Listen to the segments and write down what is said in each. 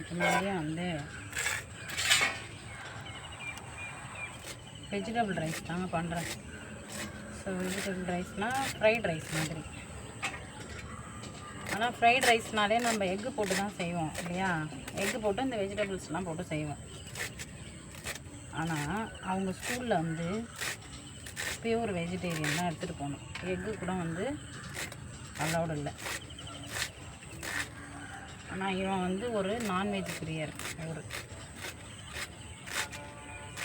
இன்னைக்கு மதியம் வந்து வெஜிடபிள் ரைஸ் தாங்க பண்ணுறேன் ஸோ வெஜிடபிள் ரைஸ்னால் ஃப்ரைட் ரைஸ் மாதிரி. ஆனால் ஃப்ரைட் ரைஸ்னாலே நம்ம எக்கு போட்டு தான் செய்வோம் இல்லையா? எக்கு போட்டு இந்த வெஜிடபிள்ஸ்லாம் போட்டு செய்வோம். ஆனால் அவங்க ஸ்கூலில் வந்து பியூர் வெஜிடேரியன் தான் எடுத்துகிட்டு போகணும். எக்கு கூட வந்து அலௌடு இல்லை. ஆனால் இவன் வந்து ஒரு நான்வெஜ் பிரியர் ஒரு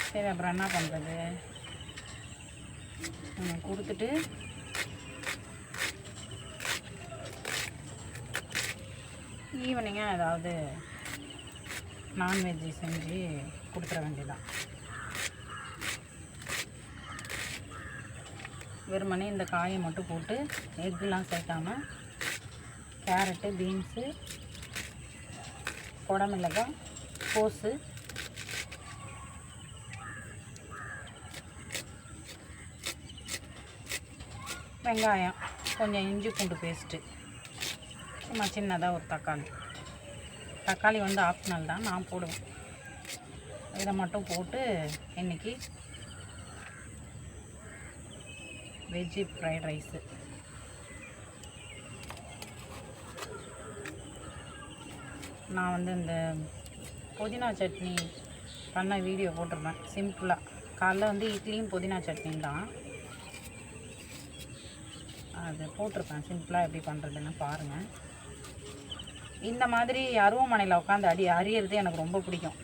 சரி அப்புறம் என்ன பண்ணுறது கொடுத்துட்டு ஈவினிங்காக ஏதாவது நான்வெஜ் செஞ்சு கொடுத்துட வேண்டியதான் வெறுமனே இந்த காயை மட்டும் போட்டு எக்குலாம் சேர்க்காமல் கேரட்டு பீன்ஸு குடமிளகாய் கோஸு. வெங்காயம் கொஞ்சம் இஞ்சி பூண்டு பேஸ்ட்டு. சும்மா சின்னதாக ஒரு தக்காளி. தக்காளி வந்து ஆப்ஷனல் தான் நான் போடுவேன். இதை மட்டும் போட்டு இன்றைக்கி வெஜ்ஜி ஃப்ரைட் ரைஸு நான் வந்து இந்த புதினா சட்னி பண்ண வீடியோ போட்டிருப்பேன் சிம்பிளாக காலைல வந்து இட்லியும் புதினா சட்னியும் தான். அது போட்டிருப்பேன். சிம்பிளாக எப்படி பண்ணுறதுன்னு பாருங்கள் இந்த மாதிரி அருவமனையில் உட்காந்து அடி அறியறது எனக்கு ரொம்ப பிடிக்கும்.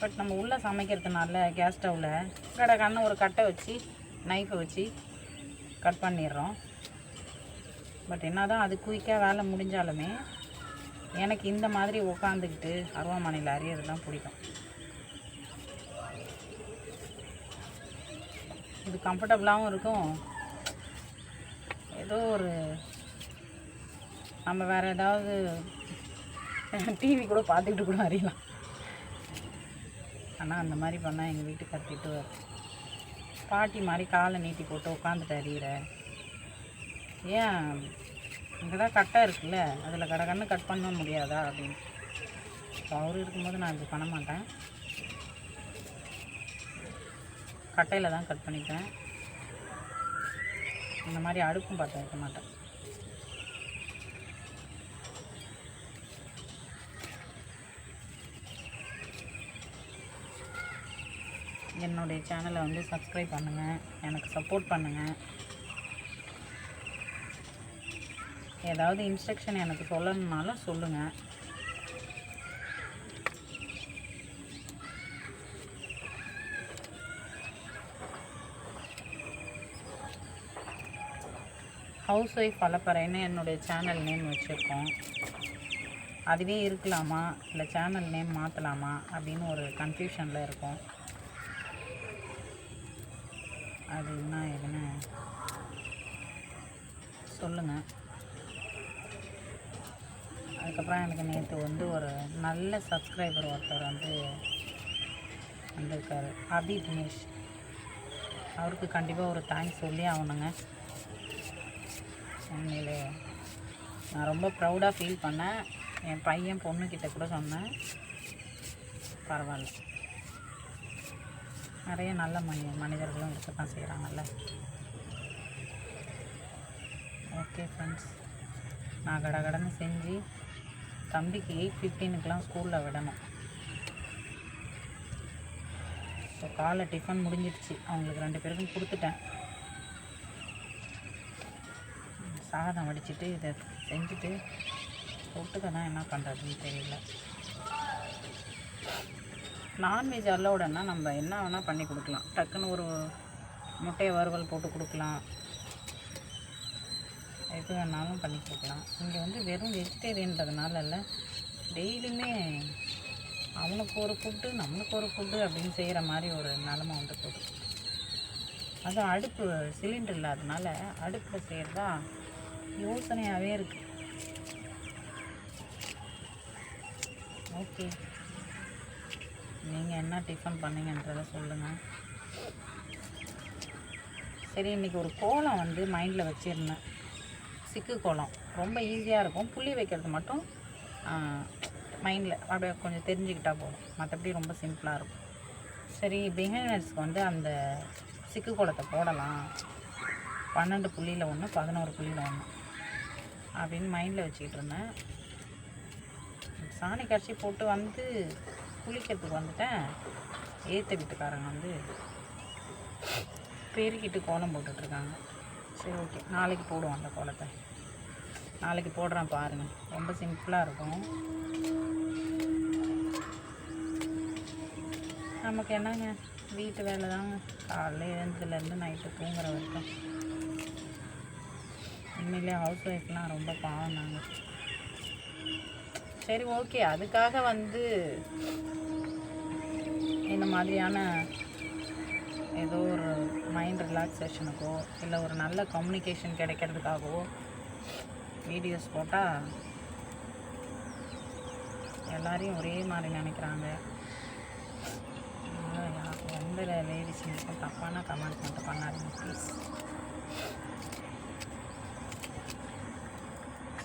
பட் நம்ம உள்ளே சமைக்கிறதுனால கேஸ் ஸ்டவ்வில் கடை ஒரு கட்டை வச்சு நைஃபை வச்சு கட் பண்ணிடுறோம். பட் என்ன தான் அது குயிக்காக வேலை முடிஞ்சாலுமே எனக்கு இந்த மாதிரி உட்காந்துக்கிட்டு அருவாமனையில் அறியது தான் பிடிக்கும். இது கம்ஃபர்டபுளாகவும் இருக்கும். ஏதோ ஒரு நம்ம வேறு ஏதாவது டிவி கூட பார்த்துக்கிட்டு கூட அறியலாம். ஆனால் அந்த மாதிரி பண்ணால் எங்கள் வீட்டுக்கார் திட்டுவார். பாட்டி மாதிரி காலை நீட்டி போட்டு உட்காந்துட்டு அறியிற. ஏன் இங்கே தான் கட்டை இருக்குல்ல அதில் கடகன்னு கட் பண்ண முடியாதா அப்படின்னு. ஸோ இருக்கும்போது நான் இப்படி பண்ண மாட்டேன். கட்டையில் தான் கட் பண்ணிப்பேன். இந்த மாதிரி அடுப்பும் பார்த்து வைக்க மாட்டேன். என்னுடைய சேனலை வந்து சப்ஸ்கிரைப் பண்ணுங்கள் எனக்கு சப்போர்ட் பண்ணுங்கள் ஏதாவது இன்ஸ்ட்ரக்ஷன் எனக்கு சொல்லணுன்னாலும் சொல்லுங்கள் ஹவுஸ் ஒய்ஃப் அலப்பறைன்னு என்னுடைய சேனல் நேம் வச்சுருக்கோம். அதுவே இருக்கலாமா? இல்லை சேனல் நேம் மாற்றலாமா அப்படின்னு ஒரு கன்ஃபியூஷனில் இருக்கும். அது என்ன ஏதுன்னு சொல்லுங்கள் அதுக்கப்புறம் எனக்கு நேற்று வந்து ஒரு நல்ல சப்ஸ்கிரைபர் ஒருத்தர் வந்து வந்திருக்காரு. அபி தினேஷ். அவருக்கு கண்டிப்பாக ஒரு தேங்க்ஸ் சொல்லி ஆகணுங்க. உண்மையிலே நான் ரொம்ப ப்ரௌடாக ஃபீல் பண்ணேன். என் பையன் பொண்ணுக்கிட்ட கூட சொன்னேன். பரவாயில்ல. நிறைய நல்ல மனி மனிதர்களும் இருக்கத்தான் செய்கிறாங்கல்ல ஓகே ஃப்ரெண்ட்ஸ் நான் கடகடன்னு செஞ்சு தம்பிக்கு எயிட் ஃபிஃப்டீனுக்கெலாம் ஸ்கூலில் விடணும். ஸோ காலை டிஃபன் முடிஞ்சிடுச்சு. அவங்களுக்கு ரெண்டு பேருக்கும் கொடுத்துட்டேன். சாதம் வடிச்சிட்டு இதை செஞ்சுட்டு தொட்டுக்க தான் என்ன பண்ணுறதுன்னு தெரியல. நான்வெஜ் அலோடுன்னா நம்ம என்ன வேணால் பண்ணி கொடுக்கலாம். டக்குன்னு ஒரு முட்டையை வறுவல் போட்டு கொடுக்கலாம். எது வேணாலும் பண்ணி கொடுக்கலாம். இங்கே வந்து வெறும் வெஜிடேரியன்றதுனால இல்லை. டெய்லியுமே அவனுக்கு ஒரு ஃபுட்டு நம்மளுக்கு ஒரு ஃபுட்டு அப்படின்னு செய்கிற மாதிரி ஒரு நிலமை வந்து போகுது. அதுவும் அடுப்பு சிலிண்டர் இல்லாதனால அடுப்பில் செய்கிறதா யோசனையாகவே இருக்குது ஓகே. நீங்கள் என்ன டிஃபன் பண்ணீங்கன்றத சொல்லுங்கள் சரி இன்றைக்கி ஒரு கோலம் வந்து மைண்டில் வச்சுருந்தேன். சிக்கு கோலம். ரொம்ப ஈஸியாக இருக்கும். புள்ளி வைக்கிறது மட்டும் மைண்டில் அப்படியே கொஞ்சம் தெரிஞ்சுக்கிட்டால் போதும். மற்றபடி ரொம்ப சிம்பிளாக இருக்கும். சரி பிகினர்ஸ்க்கு வந்து அந்த சிக்கு கோலத்தை போடலாம். பன்னெண்டு புள்ளியில் ஒன்று பதினோரு புள்ளியில் ஒன்று அப்படின்னு மைண்டில் வச்சுக்கிட்டு இருந்தேன். சாணி கரைச்சி போட்டு வந்து குளிக்கிறதுக்கு வந்துட்டேன். ஏற்ற வீட்டுக்காரங்க வந்து பெருக்கிட்டு கோலம் போட்டுட்ருக்காங்க சரி ஓகே நாளைக்கு போடுவோம் அந்த கோலத்தை. நாளைக்கு போடுறேன் பாருங்கள் ரொம்ப சிம்பிளாக இருக்கும். நமக்கு என்னங்க? வீட்டு வேலை தாங்க. காலைல எழுந்ததுலேருந்து நைட்டு தூங்குற வரைக்கும். உண்மையிலே ஹவுஸ் ஒய்ஃப்லாம் ரொம்ப பாவம் தாங்க சரி ஓகே அதுக்காக வந்து இந்த மாதிரியான ஏதோ ஒரு மைண்ட் ரிலாக்ஸேஷனுக்கோ இல்லை ஒரு நல்ல கம்யூனிகேஷன் கிடைக்கிறதுக்காகவோ வீடியோஸ் போட்டால் எல்லாரையும் ஒரே மாதிரி நினைக்கிறாங்க. எந்த லேடிஸுங்களுக்கும் தப்பான கமெண்ட் மட்டும் பண்ணாதீங்க ப்ளீஸ்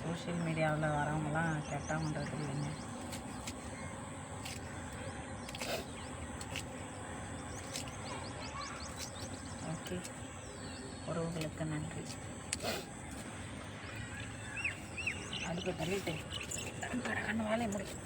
சோஷியல் மீடியாவில் வரவங்களாம் கெட்டவன்றது இல்லைங்க ஓகே. உறவுகளுக்கு நன்றி. அடுப்பு தள்ளிட்டு கண்ணு வேலையை முடியும்